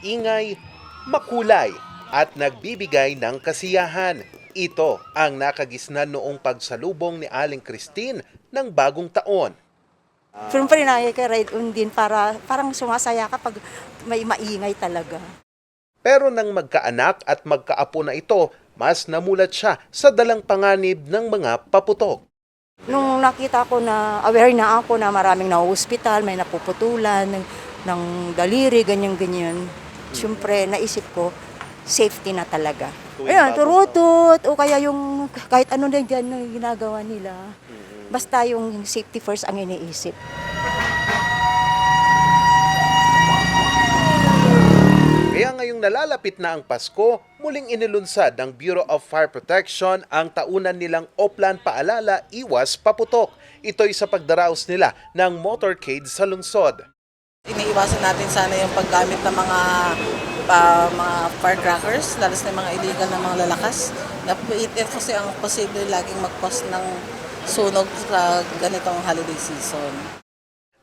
maingay, makulay at nagbibigay ng kasiyahan. Ito ang nakagisnan noong pagsalubong ni Aling Christine ng bagong taon. Siyempre nakaka-ride on din para parang sumasaya kapag may maingay talaga. Pero nang magkaanak at magkaapo na ito, mas namulat siya sa dalang panganib ng mga paputok. Nung nakita ko na aware na ako na maraming na-hospital, may napuputulan ng, ng daliri, ganyan-ganyan. Siyempre naisip ko, safety na talaga. Bago turutot, o kaya yung kahit ano na dyan na ginagawa nila. Basta yung safety first ang iniisip. Kaya ngayong nalalapit na ang Pasko, muling inilunsad ng Bureau of Fire Protection ang taunan nilang Oplan Paalala Iwas Paputok. Ito'y sa pagdaraos nila ng motorcade sa lungsod. Iniiwasan natin sana yung paggamit ng mga pa, mga firecrackers, lalo na mga illegal na mga lalakas. Ito kasi ang posible laging mag-cause ng sunog sa ganitong holiday season.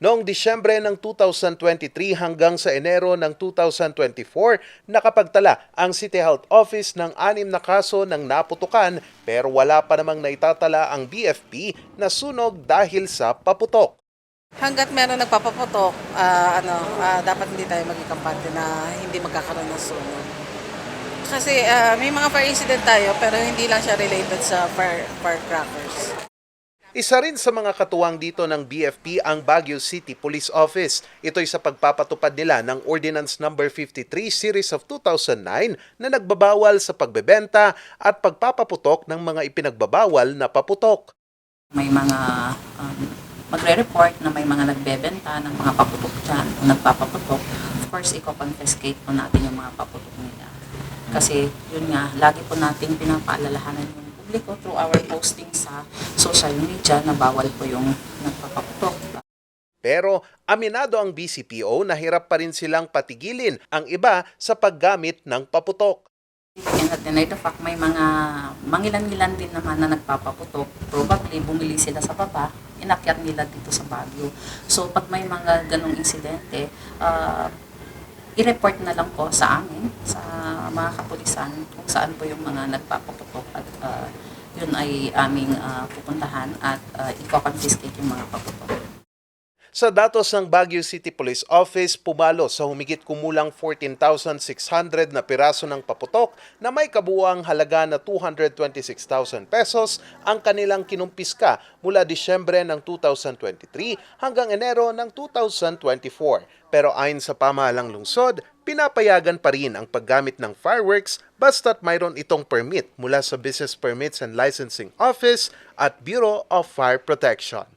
Noong Disyembre ng 2023 hanggang sa Enero ng 2024, nakapagtala ang City Health Office ng anim na kaso ng naputukan pero wala pa namang naitatala ang BFP na sunog dahil sa paputok. Hanggat meron nagpapaputok, ah, ano, ah, dapat hindi tayo maging kampante na hindi magkakaroon ng sunog. Kasi ah, may mga fire incident tayo pero hindi lang siya related sa fire, firecrackers. Isa rin sa mga katuwang dito ng BFP ang Baguio City Police Office. Ito'y sa pagpapatupad nila ng Ordinance No. 53 Series of 2009 na nagbabawal sa pagbebenta at pagpapaputok ng mga ipinagbabawal na paputok. may mga um, magre-report na may mga nagbebenta ng mga paputok dyan o nagpapaputok, of course, i-confiscate po natin yung mga paputok nila. Kasi yun nga, lagi po nating pinapaalalahanan yung publiko through our posting sa social media na bawal po yung nagpapaputok. Pero aminado ang BCPO na hirap pa rin silang patigilin ang iba sa paggamit ng paputok. And at the night of fact, may mga mangilan-ngilan din naman na nagpapaputok. Probably, bumili sila sa baba, inakyat nila dito sa Baguio. So, pag may mga ganong insidente, uh, i-report na lang po sa amin, sa mga kapulisan, kung saan po yung mga nagpapaputok at uh, yun ay aming uh, pupuntahan at uh, i-confiscate yung mga paputok. Sa datos ng Baguio City Police Office, pumalo sa humigit kumulang 14,600 na piraso ng paputok na may kabuuang halaga na 226,000 pesos ang kanilang kinumpiska mula Disyembre ng 2023 hanggang Enero ng 2024. Pero ayon sa pamahalang lungsod, pinapayagan pa rin ang paggamit ng fireworks basta't mayroon itong permit mula sa Business Permits and Licensing Office at Bureau of Fire Protection.